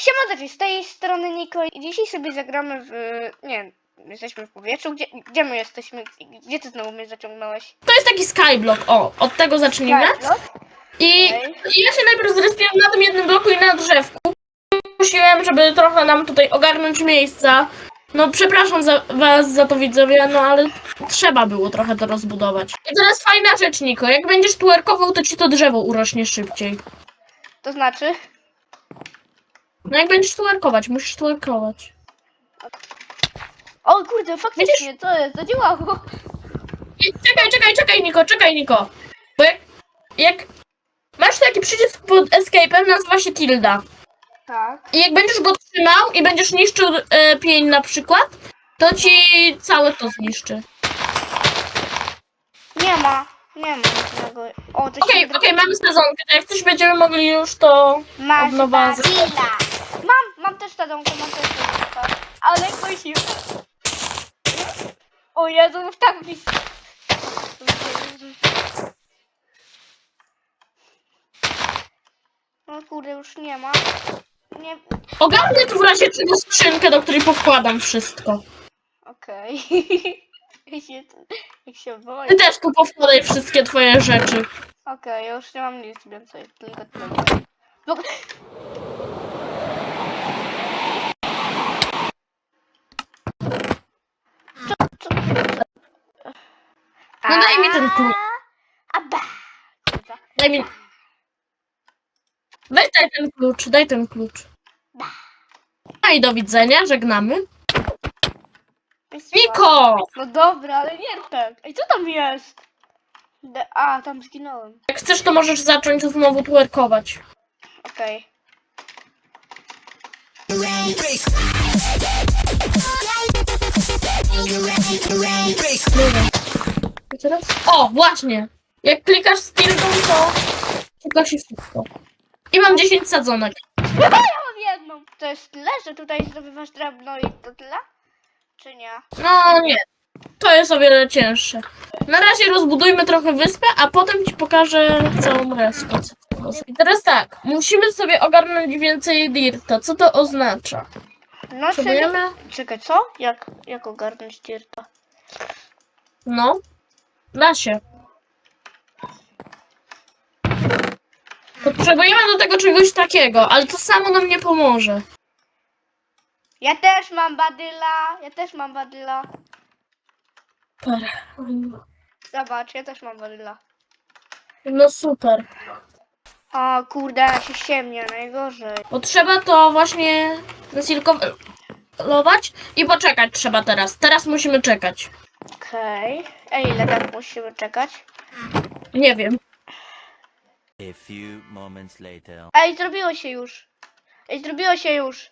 Siema, z tej strony Niko i dzisiaj sobie zagramy w... nie jesteśmy w powietrzu, gdzie, gdzie my jesteśmy? Gdzie ty znowu mnie zaciągnąłeś? To jest taki skyblock, o, od tego zacznijmy. Skyblock? I Okej. i ja się najpierw zrespiłem na tym jednym bloku i na drzewku. Prosiłem, żeby trochę nam tutaj ogarnąć miejsca. No przepraszam za, was za to widzowie, no ale trzeba było trochę to rozbudować. I teraz fajna rzecz, Niko. Jak będziesz twerkował, to ci to drzewo urośnie szybciej. To znaczy? No jak będziesz twerkować, musisz twerkować. O kurde, faktycznie, to jest, zadziałało. I czekaj, czekaj, czekaj, Niko, czekaj, Niko. Bo jak, jak masz taki przycisk pod escape'em, nazywa się tilda. Tak. I jak będziesz go trzymał i będziesz niszczył e, pień na przykład, to ci całe to zniszczy. Nie ma, nie ma żadnego... O, to Okej, się... okej, mamy sezonkę, to jak coś będziemy mogli już to Masz od nowa z- Barilla. Też też tadonkę. Ale kusi. O Jezu, no tak mi... No kurde, już nie ma. Nie... Ogarnę tu w razie czego skrzynkę, do której powkładam wszystko. Okej. Się, jak się boję. Ty też tu powkładaj wszystkie twoje rzeczy. Okej, ja już nie mam nic więcej, tylko tyle. Bo... Co, co, co? No daj mi ten klucz. A ba! Kurwa. Daj mi... Weź daj ten klucz, daj ten klucz. No i do widzenia, żegnamy. Niko! No dobra, ale nie tak. Ej, co tam jest? De- A, tam zginąłem. Jak chcesz, to możesz zacząć znowu twerkować. Okej. I teraz? O, właśnie! Jak klikasz z to szuka się wszystko. I mam 10 sadzonek. Ja mam jedną. To jest tyle, że tutaj zdobywasz drewno i to tyle? Czy nie? No nie. To jest o wiele cięższe. Na razie rozbudujmy trochę wyspę, a potem ci pokażę całą resztę. I teraz tak, musimy sobie ogarnąć więcej dirta. Co to oznacza? No, czyli... Potrzebujemy? Czekaj, co? Jak, jak ogarnąć dirta? No. Da się. Potrzebujemy do tego czegoś takiego, ale to samo nam nie pomoże. Ja też mam badyla. Ja też mam badyla. Super. Zobacz, ja też mam badyla. No super. O kurde, ja się ściemnia, najgorzej. Bo trzeba to właśnie nasilkować i poczekać trzeba teraz. Teraz musimy czekać. Okej. Ej, ile tak musimy czekać? Nie wiem. A few moments later. Ej, zrobiło się już. Ej, zrobiło się już.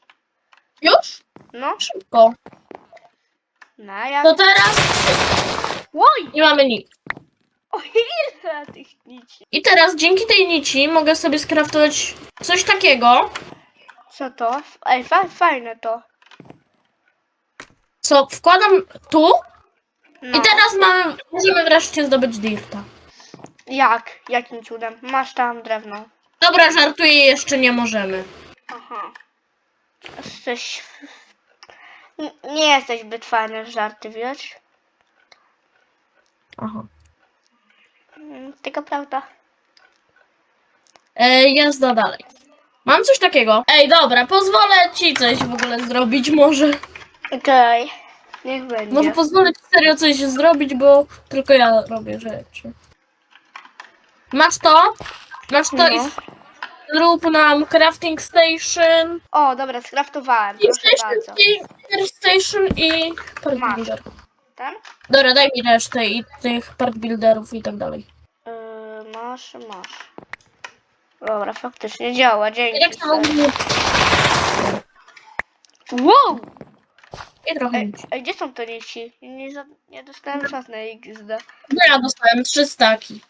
Już? No, Szybko. no jak... To teraz Oj! nie mamy nic. O ile tych nici. I teraz dzięki tej nici mogę sobie skraftować coś takiego, Co to? Ej, fa fajne to. co wkładam tu. I teraz mamy, możemy wreszcie zdobyć dirta. Jak? Jakim cudem? Masz tam drewno. Dobra, żartuję, jeszcze nie możemy. Aha. Jesteś... N- Nie jesteś zbyt fajny w żarty, wiesz? Aha. Mm, Tylko prawda. E, jazda dalej. Mam coś takiego. Ej, dobra, pozwolę ci coś w ogóle zrobić może. Okej. Niech będzie. Może pozwolę ci serio coś zrobić, bo tylko ja robię rzeczy. Masz to? Masz to No. i zrób nam crafting station. O, dobra, skraftowałem. I Proszę station, i Park station i Masz. builder. Ten? Dobra, daj mi resztę i tych park builderów i tak dalej. Yy, masz, masz. Dobra, faktycznie działa, dzięki. Jak to? Wow! I trochę Ej, nic. ej, gdzie są te nici? Nie, za- nie dostałem żadnej XD. No ja dostałem trzy staki.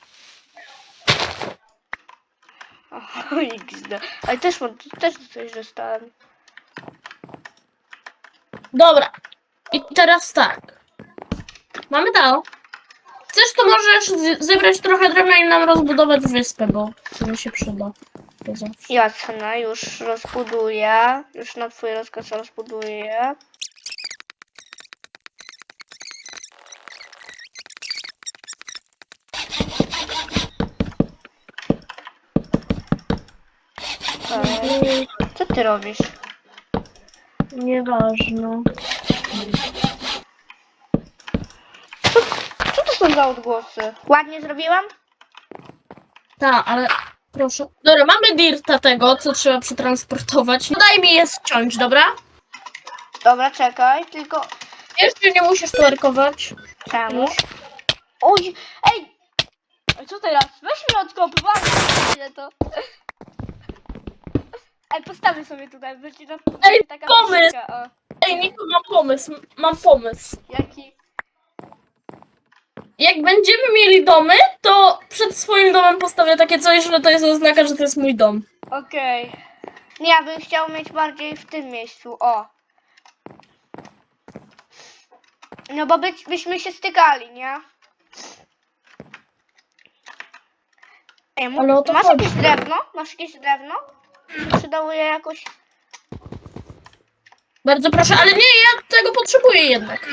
O, XD. Ale też mam, też coś dostałem. Dobra. I teraz tak. Mamy to. Chcesz, to możesz z- zebrać trochę drewna i nam rozbudować wyspę, bo sobie się przyda. to zawsze. Jasne, już rozbuduję. Już na twój rozkaz rozbuduję. Co ty robisz? Nieważne. Co to są za odgłosy? Ładnie zrobiłam? Tak, ale proszę. Dobra, mamy dirta tego, co trzeba przetransportować. No daj mi je ściąć, dobra? Dobra, czekaj, tylko Jeszcze nie musisz twerkować. czemu? Oj, ej! Co teraz? Weź mnie odkopywanie, ile to? Ej, postawię sobie tutaj, będzie na Ej, taka pomysł! o. Ej, Niko, mam pomysł, mam pomysł. Jaki? Jak będziemy mieli domy, to przed swoim domem postawię takie coś, że to jest oznaka, że to jest mój dom. Okej. Nie, ja bym chciał mieć bardziej w tym miejscu, o. No bo być, byśmy się stykali, nie? Ej, mu- Ale o to masz chodzi. jakieś drewno? Masz jakieś drewno? Przydało je jakoś... Bardzo proszę, ale nie, ja tego potrzebuję jednak.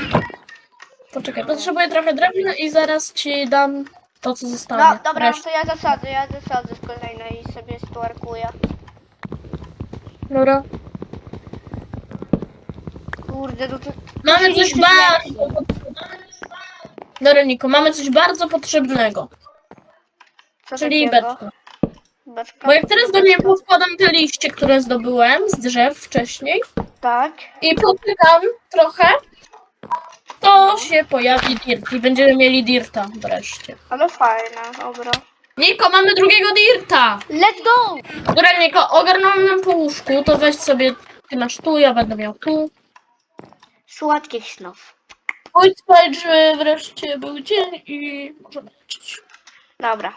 Poczekaj, potrzebuję trochę drewna i zaraz ci dam to, co zostanie. No dobra, Resztę. to ja zasadzę, ja zasadzę w kolejnej i sobie stuarkuję. Dobra. Kurde, no to... Mamy coś jeszcze bardzo Dobra, Niko, mamy coś bardzo potrzebnego, Co czyli takiego? beczkę. Bo jak teraz do niej powkładam te liście, które zdobyłem z drzew wcześniej Tak. i potykam trochę, to się pojawi dirt i będziemy mieli dirta wreszcie. Ale fajna, dobra. Niko, mamy drugiego dirta! Let's go! Dobra, Niko, ogarnąłem nam po łóżku, to weź sobie, ty masz tu, ja będę miał tu. Słodkich snów. Pójdź spać, że wreszcie był dzień i możemy lecieć. Dobra.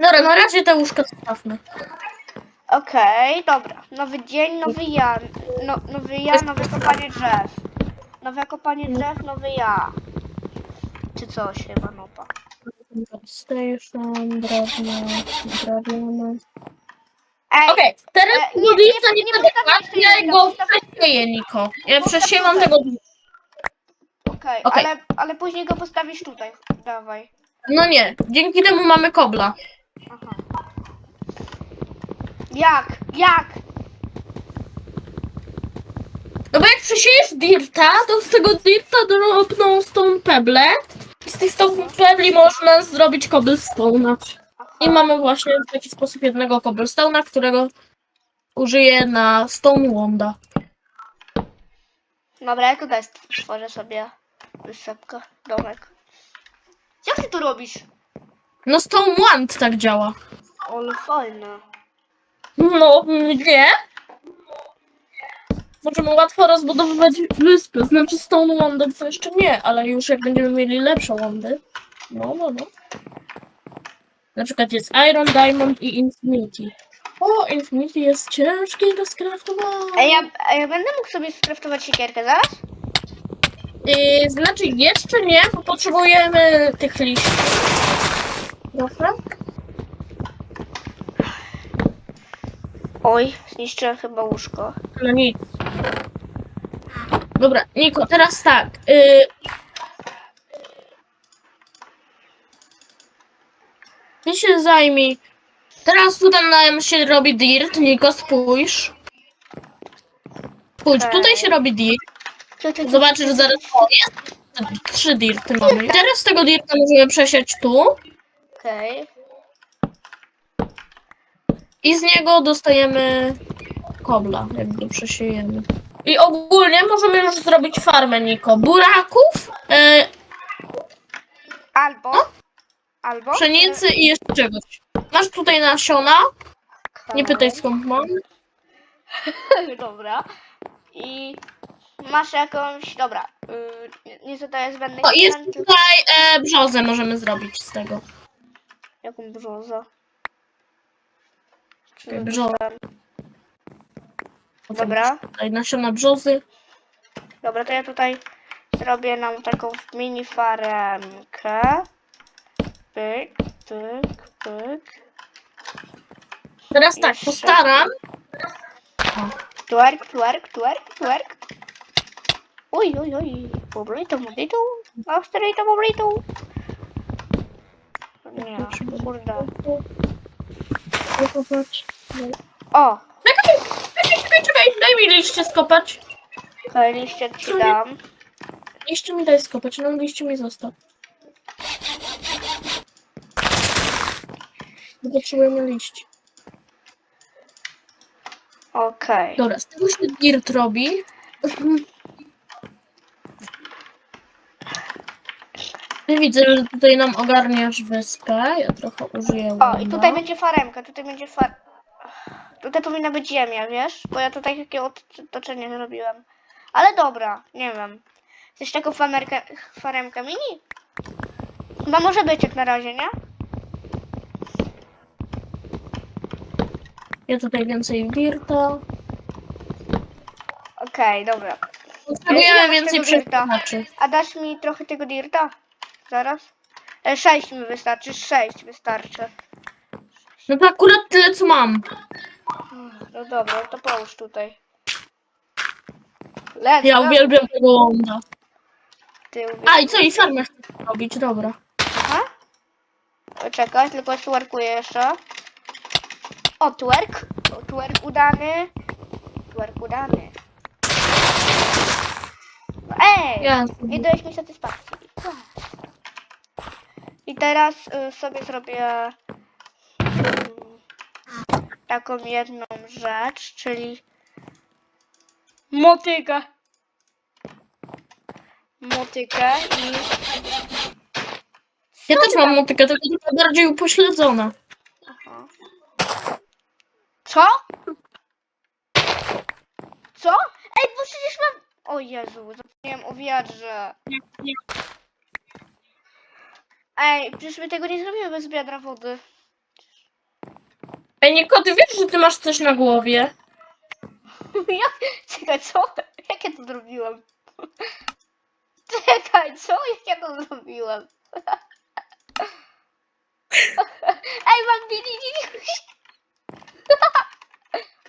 Dobra, na razie te łóżka zostawmy. Okej, dobra. Nowy dzień, nowy ja. No, nowy ja, nowe kopanie drzew. Nowe kopanie drzew, nowy ja. Czy coś chyba, no pa. Station, drewno, drewno. Ej, Okej, teraz E, nie, dirta nie, nie, ja jednego, go przesieję, Niko. Ja przesiewam tego okej, okej. ale, ale później go postawisz tutaj. Dawaj. No nie, dzięki temu mamy kobla. Aha. Jak? Jak? No bo jak przesiejesz dirta, to z tego dirta drobną stone pebble. I z tych stone pebli można zrobić cobblestone'a. I mamy właśnie w taki sposób jednego cobblestone'a, którego użyję na stone wanda. Dobra, ja tutaj stworzę sobie wysepkę, domek. Jak ty to robisz? No stone wand tak działa. Ale fajne. No, nie. Możemy łatwo rozbudowywać wyspy. Znaczy Stone Wonder to jeszcze nie, ale już jak będziemy mieli lepsze wondy. No, no, no. Na przykład jest Iron, Diamond i Infinity. O, Infinity jest ciężki do skraftowania. A ja, a ja będę mógł sobie skraftować siekierkę zaraz? Yy, znaczy jeszcze nie, bo potrzebujemy tych liści. Proszę. Oj, zniszczyłem chyba łóżko. No nic. Dobra, Niko, teraz tak. Y... Ty się zajmij. Teraz tutaj nam się robi dirt, Niko, spójrz. Spójrz, Okej. tutaj się robi dirt. Zobaczysz zaraz, o jest. Trzy dirty mamy. Teraz z tego dirta możemy przesiać tu Okej. i z niego dostajemy kobla, jak go przesiejemy. I ogólnie możemy już zrobić farmę, Niko. Buraków, y, Albo. Albo. pszenicy i jeszcze czegoś. Masz tutaj nasiona, nie pytaj skąd mam. Dobra. I masz jakąś. Dobra. Yy, nie- nie zadaję zbędnych O, i jest tutaj e, brzozę możemy zrobić z tego. Jaką brzozę? Czy brzozę. Dobra. Tutaj nasiona brzozy. Dobra, to ja tutaj zrobię nam taką mini faremkę. Pyk, pyk, pyk. Teraz tak, Jeszcze. postaram. Twerk, twerk, twerk, twerk. Uj, uj, uj. Pobrito, pobrito. Austerito, pobrito. Nie, kurde. O, Czekaj, czekaj, czekaj, czekaj, daj mi liście skopać. okej, liście ci dam. Liście mi daj skopać, no liście mi zostaw. Bo Potrzebujemy liści. Okej. Dobra, z tego się dirt robi. Widzę, że tutaj nam ogarniasz wyspę. Ja trochę użyję O, i tutaj będzie faremka, tutaj będzie far... Tutaj powinna być ziemia, wiesz? Bo ja tutaj takie otoczenie zrobiłem. Ale dobra, nie wiem. Chcesz taką famerkę, faremkę mini? Chyba może być jak na razie, nie? Ja tutaj więcej dirta. Okej, dobra. Potrzebujemy więcej tego dirta? A dasz mi trochę tego dirta? Zaraz? E, sześć mi wystarczy, sześć wystarczy. No to akurat tyle, co mam. No dobra, to połóż tutaj. Let's Ja uwielbiam tego łomba. Ty A i co, i farmę chcę robić, dobra. Aha. Poczekaj, tylko twerkuję jeszcze. O, twerk. O, twerk udany. Twerk udany. Ej! Ja Nie dałeś mi satysfakcji. I teraz y, sobie zrobię mm, taką jedną rzecz, czyli motykę. Motykę i Ja też mam motykę, tylko trochę bardziej upośledzona. Aha. Co? Co? Ej, bo przecież mam... O Jezu, zapomniałem o wiadrze. Ej, przecież my tego nie zrobimy bez wiadra wody. Ej, Niko, ty wiesz, że ty masz coś na głowie? Jak? Czekaj, co? Jak ja to zrobiłem? Czekaj, co? Jak ja to zrobiłem? Ej, mam mini.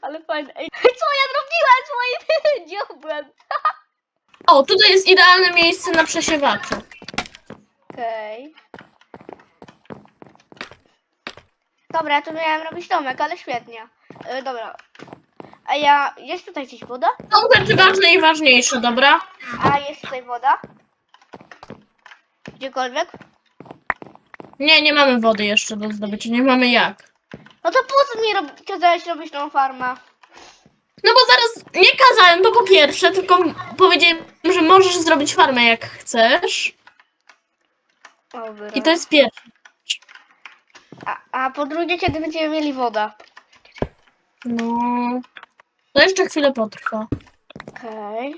Ale fajne. Ej, co ja zrobiłem z moim dziobem? O, tutaj jest idealne miejsce na przesiewaczu. Okej. Dobra, to miałem robić domek, ale świetnie. E, dobra. A ja... Jest tutaj gdzieś woda? Są rzeczy ważne i ważniejsze, dobra? A jest tutaj woda? Gdziekolwiek? Nie, nie mamy wody jeszcze do zdobycia, nie mamy jak. No to po co mi rob... kazałeś robić tą farmę? No bo zaraz nie kazałem, to po pierwsze, tylko powiedziałem, że możesz zrobić farmę jak chcesz. Dobra. I to jest pierwsze. A, a po drugie, kiedy będziemy mieli wodę? No. To jeszcze chwilę potrwa. Okej.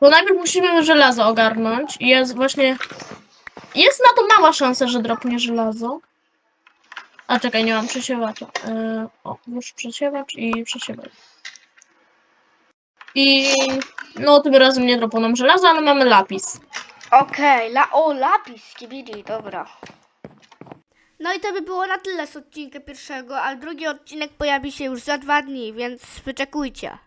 Bo najpierw musimy żelazo ogarnąć i jest właśnie... Jest na to mała szansa, że dropnie żelazo. A czekaj, nie mam przesiewacza. Yy, o, już przesiewacz i przesiewacz. I... No, tym razem nie dropło nam żelazo, ale mamy lapis. Okej, la... o, lapis, kibidi, dobra. No i to by było na tyle z odcinka pierwszego, a drugi odcinek pojawi się już za dwa dni, więc wyczekujcie.